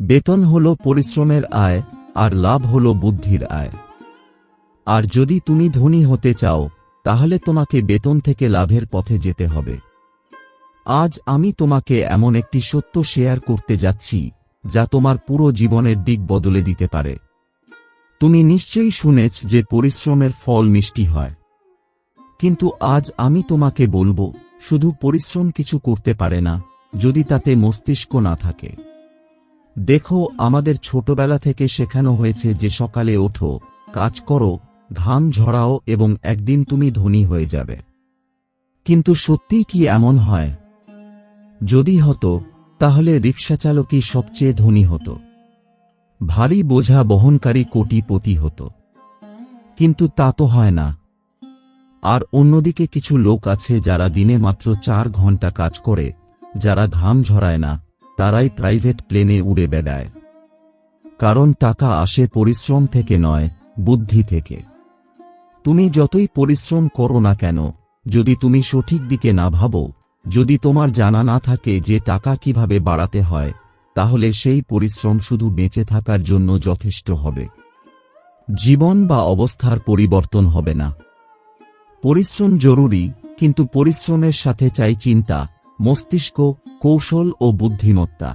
বেতন হল পরিশ্রমের আয়, আর লাভ হল বুদ্ধির আয়। আর যদি তুমি ধনী হতে চাও, তাহলে তোমাকে বেতন থেকে লাভের পথে যেতে হবে। আজ আমি তোমাকে এমন একটি সত্য শেয়ার করতে যাচ্ছি, যা তোমার পুরো জীবনের দিক বদলে দিতে পারে। তুমি নিশ্চয়ই শুনেছ যে পরিশ্রমের ফল মিষ্টি হয়। কিন্তু আজ আমি তোমাকে বলব, শুধু পরিশ্রম কিছু করতে পারে না, যদি তাতে মস্তিষ্ক না থাকে। দেখো, আমাদের ছোটবেলা থেকে শেখানো হয়েছে যে সকালে ওঠো, কাজ করো, ঘাম ঝরাও এবং একদিন তুমি ধনী হয়ে যাবে। কিন্তু সত্যিই কি এমন হয়? যদি হতো, তাহলে রিক্সাচালকই সবচেয়ে ধনী হতো। ভারী বোঝা বহনকারী কোটিপতি হতো। কিন্তু তা তো হয় না। আর অন্যদিকে কিছু লোক আছে যারা দিনে মাত্র চার ঘণ্টা কাজ করে, যারা ঘাম ঝরায় না তারাই প্রাইভেট প্লেনে উড়ে বেড়ায়। কারণ টাকা আসে পরিশ্রম থেকে নয়, বুদ্ধি থেকে। তুমি যতই পরিশ্রম করো না কেন, যদি তুমি সঠিক দিকে না ভাবো, যদি তোমার জানা না থাকে যে টাকা কীভাবে বাড়াতে হয়, তাহলে সেই পরিশ্রম শুধু বেঁচে থাকার জন্য যথেষ্ট হবে। জীবন বা অবস্থার পরিবর্তন হবে না। পরিশ্রম জরুরি, কিন্তু পরিশ্রমের সাথে চাই চিন্তা মস্তিষ্ক, কৌশল ও বুদ্ধিমত্তা।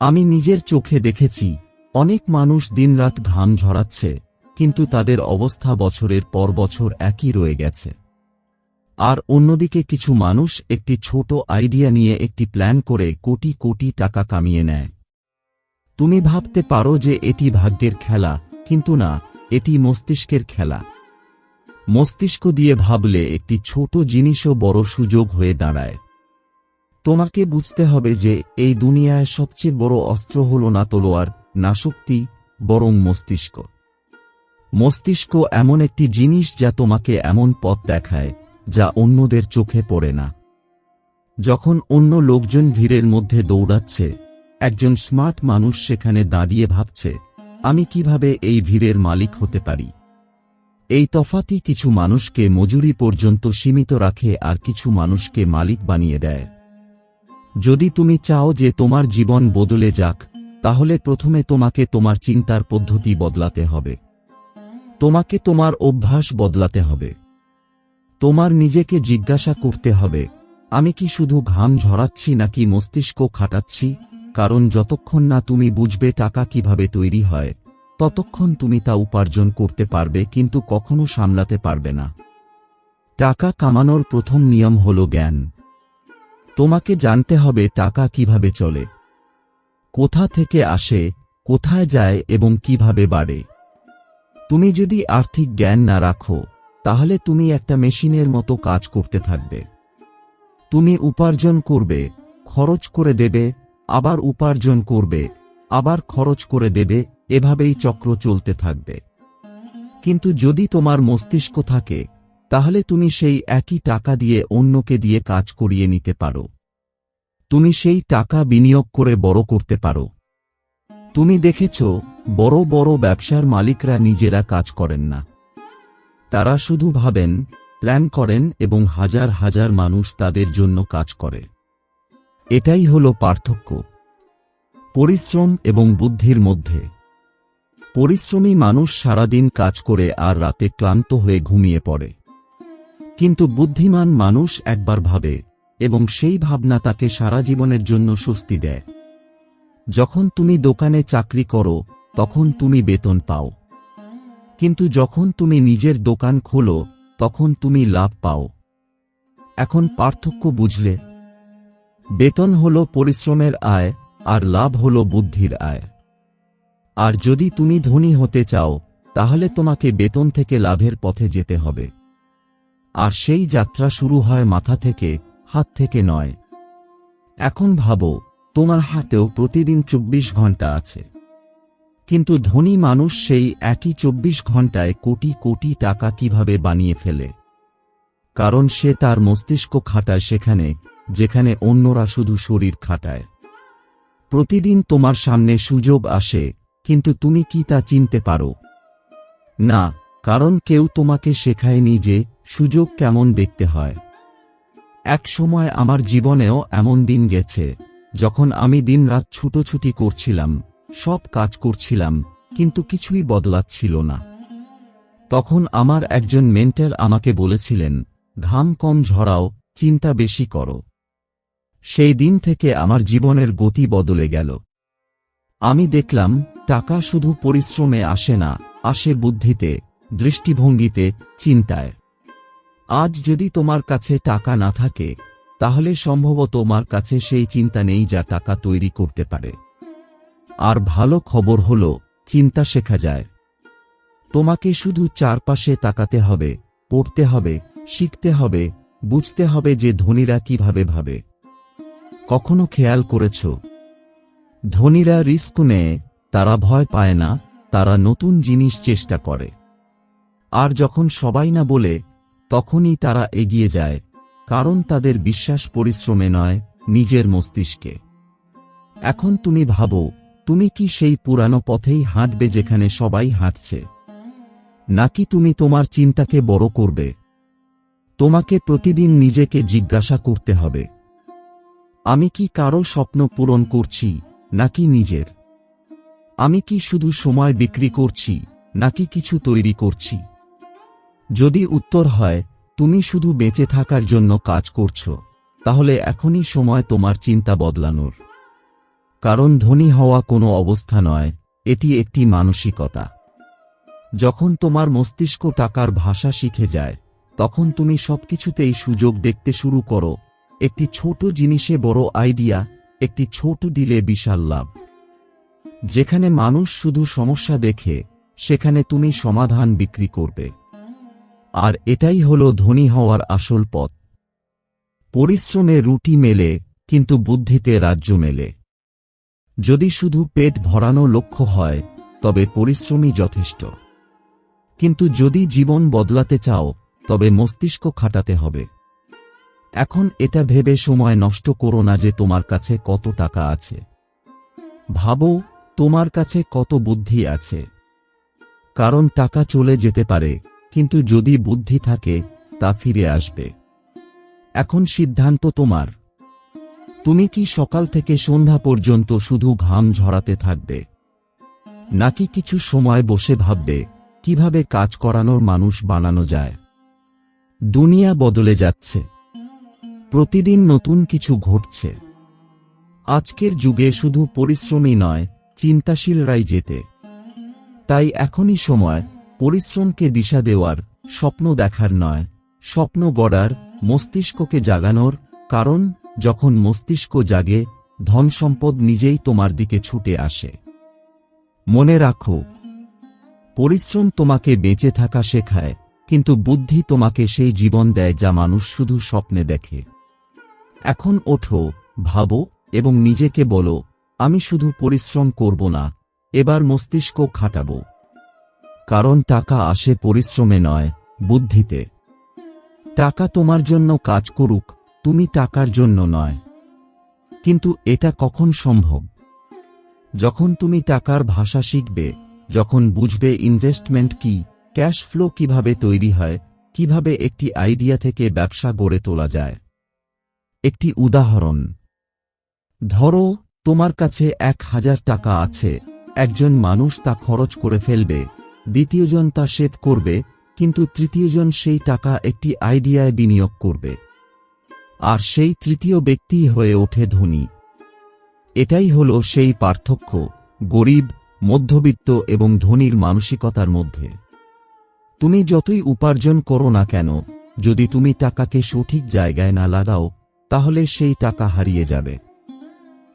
আমি নিজের চোখে দেখেছি, অনেক মানুষ দিনরাত ঘাম ঝরাচ্ছে, কিন্তু তাদের অবস্থা বছরের পর বছর একই রয়ে গেছে। আর অন্যদিকে কিছু মানুষ একটি ছোট আইডিয়া নিয়ে একটি প্ল্যান করে কোটি কোটি টাকা কামিয়ে নেয়। তুমি ভাবতে পারো যে এটি ভাগ্যের খেলা, কিন্তু না, এটি মস্তিষ্কের খেলা। মস্তিষ্ক দিয়ে ভাবলে একটি ছোট জিনিসও বড় সুযোগ হয়ে দাঁড়ায়। তোমাকে বুঝতে হবে যে এই দুনিয়ায় সবচেয়ে বড় অস্ত্র হল না তলোয়ার, না শক্তি, বরং মস্তিষ্ক। মস্তিষ্ক এমন একটি জিনিস যা তোমাকে এমন পথ দেখায়, যা অন্যদের চোখে পড়ে না। যখন অন্য লোকজন ভিড়ের মধ্যে দৌড়াচ্ছে, একজন স্মার্ট মানুষ সেখানে দাঁড়িয়ে ভাবছে, আমি কীভাবে এই ভিড়ের মালিক হতে পারি? এই তফাতি কিছু মানুষকে মজুরি পর্যন্ত সীমিত রাখে আর কিছু মানুষকে মালিক বানিয়ে দেয়। যদি তুমি চাও যে তোমার জীবন বদলে যাক, তাহলে প্রথমে তোমাকে তোমার চিন্তার পদ্ধতি বদলাতে হবে। তোমাকে তোমার অভ্যাস বদলাতে হবে। তোমার নিজেকে জিজ্ঞাসা করতে হবে, আমি কি শুধু ঘাম ঝরাচ্ছি নাকি মস্তিষ্ক খাটাচ্ছি? কারণ যতক্ষণ না তুমি বুঝবে টাকা কীভাবে তৈরি হয়, ততক্ষণ তুমি তা উপার্জন করতে পারবে কিন্তু কখনো সামলাতে পারবে না। টাকা কামানোর প্রথম নিয়ম হল জ্ঞান। তোমাকে জানতে হবে টাকা কীভাবে চলে, কোথা থেকে আসে, কোথায় যায় এবং কীভাবে বাড়ে। তুমি যদি আর্থিক জ্ঞান না রাখো, তাহলে তুমি একটা মেশিনের মতো কাজ করতে থাকবে। তুমি উপার্জন করবে, খরচ করে দেবে, আবার উপার্জন করবে, আবার খরচ করে দেবে, এভাবেই চক্র চলতে থাকবে। কিন্তু যদি তোমার মস্তিষ্ক থাকে তাহলে তুমি সেই একই টাকা দিয়ে অন্যকে দিয়ে কাজ করিয়ে নিতে পারো। তুমি সেই টাকা বিনিয়োগ করে বড় করতে পারো। তুমি দেখেছ, বড় বড় ব্যবসার মালিকরা নিজেরা কাজ করেন না। তারা শুধু ভাবেন, প্ল্যান করেন এবং হাজার হাজার মানুষ তাদের জন্য কাজ করে। এটাই হল পার্থক্য। পরিশ্রম এবং বুদ্ধির মধ্যে। পরিশ্রমী মানুষ সারাদিন কাজ করে আর রাতে ক্লান্ত হয়ে ঘুমিয়ে পড়ে। কিন্তু বুদ্ধিমান মানুষ একবার ভাবে, এবং সেই ভাবনা তাকে সারা জীবনের জন্য স্বস্তি দেয়। যখন তুমি দোকানে চাকরি করো, তখন তুমি বেতন পাও। কিন্তু যখন তুমি নিজের দোকান খোলো, তখন তুমি লাভ পাও। এখন পার্থক্য বুঝলে। বেতন হল পরিশ্রমের আয়, আর লাভ হল বুদ্ধির আয়। আর যদি তুমি ধনী হতে চাও, তাহলে তোমাকে বেতন থেকে লাভের পথে যেতে হবে। আর সেই যাত্রা শুরু হয় মাথা থেকে, হাত থেকে নয়। এখন ভাবো, তোমার হাতেও প্রতিদিন চব্বিশ ঘণ্টা আছে। কিন্তু ধনী মানুষ সেই একই চব্বিশ ঘন্টায় কোটি কোটি টাকা কীভাবে বানিয়ে ফেলে? কারণ সে তার মস্তিষ্ক খাটায় সেখানে, যেখানে অন্যরা শুধু শরীর খাটায়। প্রতিদিন তোমার সামনে সুযোগ আসে, কিন্তু তুমি কি তা চিনতে পারো? না, কারণ কেউ তোমাকে শেখায়নি যে সুযোগ কেমন দেখতে হয়? এক সময় আমার জীবনেও এমন দিন গেছে, যখন আমি দিনরাত ছুটোছুটি করছিলাম, সব কাজ করছিলাম, কিন্তু কিছুই বদলাচ্ছিল না। তখন আমার একজন মেন্টার আমাকে বলেছিলেন, ঘাম কম ঝরাও, চিন্তা বেশি করো। সেই দিন থেকে আমার জীবনের গতি বদলে গেল। আমি দেখলাম, টাকা শুধু পরিশ্রমে আসে না, আসে বুদ্ধিতে, দৃষ্টিভঙ্গিতে, চিন্তায়। আজ যদি তোমার কাছে টাকা না থাকে, তাহলে সম্ভবত তোমার কাছে সেই চিন্তা নেই যা টাকা তৈরি করতে পারে। আর ভালো খবর হল, চিন্তা শেখা যায়। তোমাকে শুধু চারপাশে তাকাতে হবে, পড়তে হবে, শিখতে হবে, বুঝতে হবে যে ধনীরা কীভাবে ভাবে। কখনো খেয়াল করেছ? ধনীরা রিস্ক নেয়, তারা ভয় পায় না, তারা নতুন জিনিস চেষ্টা করে। আর যখন সবাই না বলে তখনই তারা এগিয়ে যায়, কারণ তাদের বিশ্বাস পরিশ্রমে নয়, নিজের মস্তিষ্কে। এখন তুমি ভাবো, তুমি কি সেই পুরানো পথেই হাঁটবে যেখানে সবাই হাঁটছে? নাকি তুমি তোমার চিন্তাকে বড় করবে? তোমাকে প্রতিদিন নিজেকে জিজ্ঞাসা করতে হবে। আমি কি কারও স্বপ্ন পূরণ করছি, নাকি নিজের? আমি কি শুধু সময় বিক্রি করছি, নাকি কিছু তৈরি করছি? যদি উত্তর হয়, তুমি শুধু বেঁচে থাকার জন্য কাজ করছ, তাহলে এখনই সময় তোমার চিন্তা বদলানোর। কারণ ধনী হওয়া কোনো অবস্থা নয়, এটি একটি মানসিকতা। যখন তোমার মস্তিষ্ক টাকার ভাষা শিখে যায়, তখন তুমি সবকিছুতেই সুযোগ দেখতে শুরু করো। একটি ছোট জিনিসে বড় আইডিয়া, একটি ছোট দিলে বিশাল লাভ। যেখানে মানুষ শুধু সমস্যা দেখে, সেখানে তুমি সমাধান বিক্রি করবে। আর এটাই হল ধনী হওয়ার আসল পথ। পরিশ্রমে রুটি মেলে, কিন্তু বুদ্ধিতে রাজ্য মেলে। যদি শুধু পেট ভরানো লক্ষ্য হয়, তবে পরিশ্রমই যথেষ্ট। কিন্তু যদি জীবন বদলাতে চাও, তবে মস্তিষ্ক খাটাতে হবে। এখন এটা ভেবে সময় নষ্ট করো না যে তোমার কাছে কত টাকা আছে। ভাবো, তোমার কাছে কত বুদ্ধি আছে। কারণ টাকা চলে যেতে পারে কিন্তু যদি বুদ্ধি থাকে, তা ফিরে আসবে। এখন সিদ্ধান্ত তোমার। তুমি কি সকাল থেকে সন্ধ্যা পর্যন্ত শুধু ঘাম ঝরাতে থাকবে? নাকি কিছু সময় বসে ভাববে, কীভাবে কাজ করানোর মানুষ বানানো যায়? দুনিয়া বদলে যাচ্ছে। প্রতিদিন নতুন কিছু ঘটছে। আজকের যুগে শুধু পরিশ্রমী নয়, চিন্তাশীলরাই যেতে তাই এখনই সময় পরিশ্রমকে দিশা দেওয়ার, স্বপ্ন দেখার নয়। স্বপ্ন গড়ার, মস্তিষ্ককে জাগানোর, কারণ যখন মস্তিষ্ক জাগে ধন সম্পদ নিজেই তোমার দিকে ছুটে আসে। মনে রাখো, পরিশ্রম তোমাকে বেঁচে থাকা শেখায়, কিন্তু বুদ্ধি তোমাকে সেই জীবন দেয় যা মানুষ শুধু স্বপ্নে দেখে। এখন ওঠো, ভাবো এবং নিজেকে বলো, আমি শুধু পরিশ্রম করব না, এবার মস্তিষ্ক খাটাব। কারণ টাকা আসে পরিশ্রমে নয়, বুদ্ধিতে। টাকা তোমার জন্য কাজ করুক, তুমি টাকার জন্য নয়। কিন্তু এটা কখন সম্ভব? যখন তুমি টাকার ভাষা শিখবে, যখন বুঝবে ইনভেস্টমেন্ট কি ক্যাশ ফ্লো কীভাবে তৈরি হয়, কীভাবে একটি আইডিয়া থেকে ব্যবসা গড়ে তোলা যায়। একটি উদাহরণ। ধরো, তোমার কাছে এক হাজার টাকা আছে, একজন মানুষ তা খরচ করে ফেলবে দ্বিতীয়জন তা সেভ করবে, কিন্তু তৃতীয়জন সেই টাকা একটি আইডিয়ায় বিনিয়োগ করবে। আর সেই তৃতীয় ব্যক্তি হয়ে ওঠে ধনী। এটাই হল সেই পার্থক্য, গরিব, মধ্যবিত্ত এবং ধনীর মানসিকতার মধ্যে। তুমি যতই উপার্জন করো না কেন, যদি তুমি টাকাকে সঠিক জায়গায় না লাগাও, তাহলে সেই টাকা হারিয়ে যাবে।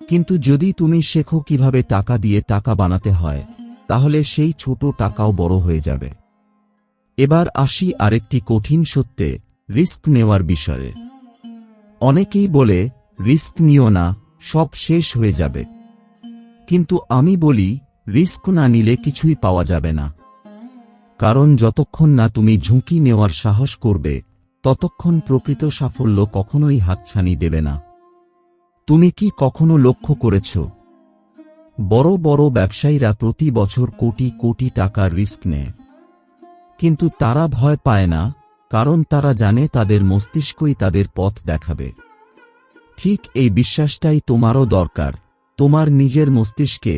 কিন্তু যদি তুমি শেখো কীভাবে টাকা দিয়ে টাকা বানাতে হয় তাহলে সেই ছোট টাকাও বড় হয়ে যাবে। এবার আসি আরেকটি কঠিন সত্যে, রিস্ক নেওয়ার বিষয়ে। অনেকেই বলে, রিস্ক নিও না, সব শেষ হয়ে যাবে। কিন্তু আমি বলি, রিস্ক না নিলে কিছুই পাওয়া যাবে না। কারণ যতক্ষণ না তুমি ঝুঁকি নেওয়ার সাহস করবে, ততক্ষণ প্রকৃত সাফল্য কখনোই হাতছানি দেবে না। তুমি কি কখনো লক্ষ্য করেছ বড় বড় ব্যবসায়ীরা প্রতি বছর কোটি কোটি টাকার রিস্ক নেয়। কিন্তু তারা ভয় পায় না, কারণ তারা জানে তাদের মস্তিষ্কই তাদের পথ দেখাবে। ঠিক এই বিশ্বাসটাই তোমারও দরকার, তোমার নিজের মস্তিষ্কে,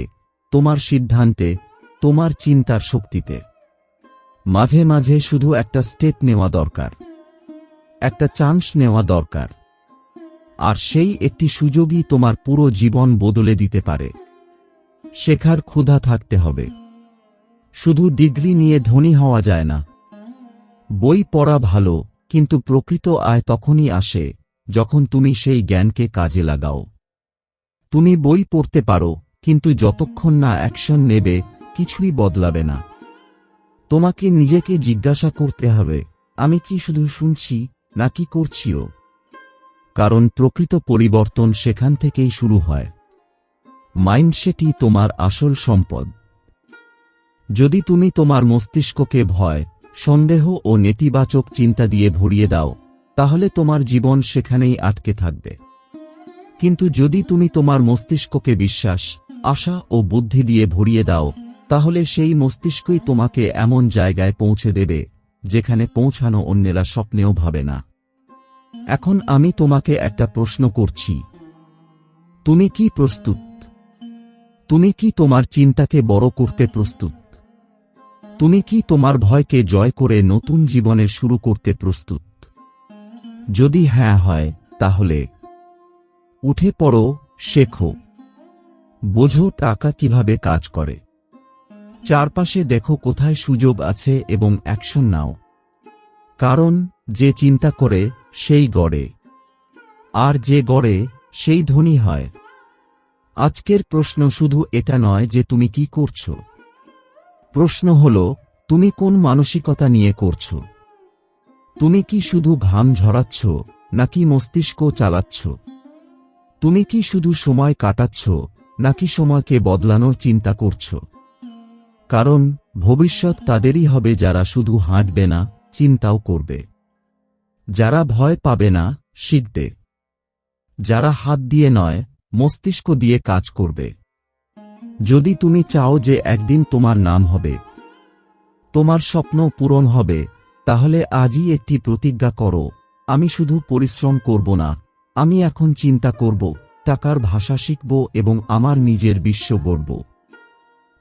তোমার সিদ্ধান্তে, তোমার চিন্তার শক্তিতে। মাঝে মাঝে শুধু একটা স্টেপ নেওয়া দরকার, একটা চান্স নেওয়া দরকার। আর সেই একটি সুযোগই তোমার পুরো জীবন বদলে দিতে পারে। শেখার ক্ষুধা থাকতে হবে। শুধু ডিগ্রি নিয়ে ধনী হওয়া যায় না। বই পড়া ভালো, কিন্তু প্রকৃত আয় তখনই আসে, যখন তুমি সেই জ্ঞানকে কাজে লাগাও। তুমি বই পড়তে পারো, কিন্তু যতক্ষণ না অ্যাকশন নেবে, কিছুই বদলাবে না। তোমাকে নিজেকে জিজ্ঞাসা করতে হবে, আমি কি শুধু শুনছি, নাকি করছিও? কারণ প্রকৃত পরিবর্তন সেখান থেকেই শুরু হয়। মাইন্ডসেটই তোমার আসল সম্পদ। যদি তুমি তোমার মস্তিষ্ককে ভয়, সন্দেহ ও নেতিবাচক চিন্তা দিয়ে ভরিয়ে দাও, তাহলে তোমার জীবন সেখানেই আটকে থাকবে। কিন্তু যদি তুমি তোমার মস্তিষ্ককে বিশ্বাস, আশা ও বুদ্ধি দিয়ে ভরিয়ে দাও, তাহলে সেই মস্তিষ্কই তোমাকে এমন জায়গায় পৌঁছে দেবে, যেখানে পৌঁছানো অন্যেরা স্বপ্নেও ভাবে না। এখন আমি তোমাকে একটা প্রশ্ন করছি। তুমি কি প্রস্তুত? তুমি কি তোমার চিন্তাকে বড় করতে প্রস্তুত? তুমি কি তোমার ভয়কে জয় করে নতুন জীবনের শুরু করতে প্রস্তুত? যদি হ্যাঁ হয়, তাহলে উঠে পড়ো, শেখো। বোঝো টাকা কীভাবে কাজ করে। চারপাশে দেখো কোথায় সুযোগ আছে এবং অ্যাকশন নাও। কারণ যে চিন্তা করে, সেই গড়ে। আর যে গড়ে, সেই ধনী হয়। আজকের প্রশ্ন শুধু এটা নয় যে তুমি কি করছ। প্রশ্ন হল, তুমি কোন মানসিকতা নিয়ে করছ? তুমি কি শুধু ঘাম ঝরাচ্ছ, নাকি মস্তিষ্ক চালাচ্ছ? তুমি কি শুধু সময় কাটাচ্ছ, নাকি সময়কে বদলানোর চিন্তা করছ? কারণ, ভবিষ্যৎ তাদেরই হবে যারা শুধু হাঁটবে না, চিন্তাও করবে। যারা ভয় পাবে না, শিখবে। যারা হাত দিয়ে নয় মস্তিষ্ক দিয়ে কাজ করবে। যদি তুমি চাও যে একদিন তোমার নাম হবে, তোমার স্বপ্ন পূরণ হবে, তাহলে আজই একটি প্রতিজ্ঞা করো, আমি শুধু পরিশ্রম করব না, আমি এখন চিন্তা করব, টাকার ভাষা শিখব এবং আমার নিজের বিশ্ব গড়ব।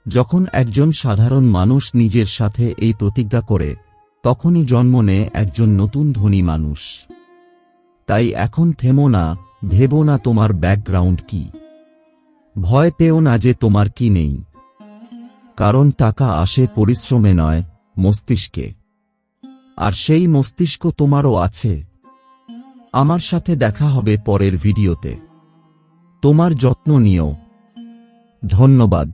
যখন একজন সাধারণ মানুষ নিজের সাথে এই প্রতিজ্ঞা করে, তখনই জন্ম নেয় একজন নতুন ধনী মানুষ। তাই এখন থেমো না ভেবো না তোমার ব্যাকগ্রাউন্ড কি। ভয় পেও না যে তোমার কি নেই। কারণ টাকা আসে পরিশ্রমে নয়, মস্তিষ্কে। আর সেই মস্তিষ্ক তোমারও আছে। আমার সাথে দেখা হবে পরের ভিডিওতে। তোমার যত্ন নিও। ধন্যবাদ।